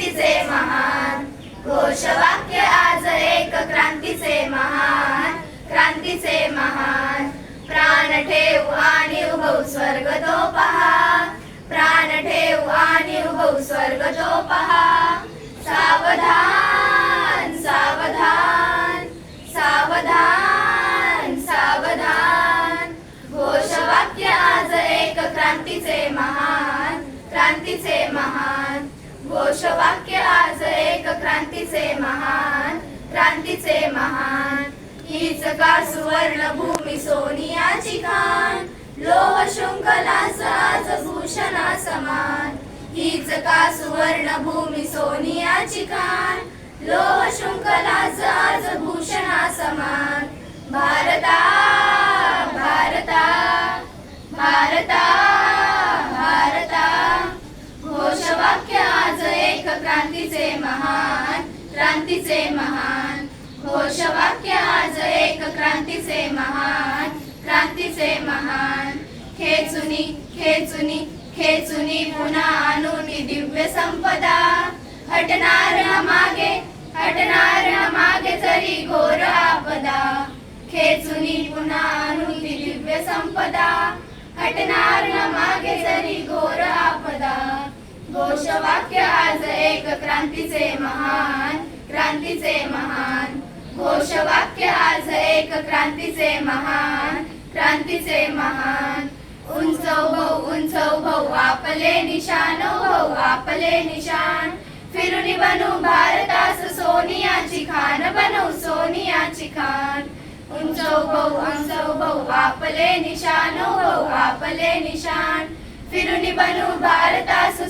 क्रांतीचे महान. घोषवाक्य आज एक क्रांतीचे महान. क्रांतीचे महान. प्राण ठेव आणि उभव स्वर्ग तो पहा. प्राण ठेव आणि उभव स्वर्ग तो पहा. सावधान सावधान. सावधान सावधान. घोषवाक्य आज एक क्रांतीचे महान. क्रांतीचे महान. घोषवाक्य आज एक क्रांतीचे महान क्रांतीचे महान. हीच का सुवर्ण भूमी सोनियाची खान? लोह शृंखलास आज भूषणा समान. हीच का सुवर्ण भूमी सोनियाची खान? लोह शृंखलास क्रांतीचे महान. घोषवाक्य आज एक क्रांतीचे महान. क्रांतीचे महान. खेचुनी खेचुनी खेचुनी पुन्हा आणून दिव्य संपदा. हटणार न मागे हटणार न मागे जरी घोर आपदा. खेचुनी पुन्हा आणून दिव्य संपदा. हटणार न मागे जरी घोर आपदा. घोषवाक्य आज एक क्रांतीचे महान. क्रांतीचे महान. घोषवाक्य आज एक क्रांतीचे महान. क्रांतीचे महान. उंच भाऊ उंच भाऊ आपले निशान भाऊ आपले निशान फिरून बनू भारतास सोनियाची खान बनू सोनियाची खान. उंच भाऊ उंच भाऊ आपले निशान भाऊ आपले निशान फिरून बनू भारतास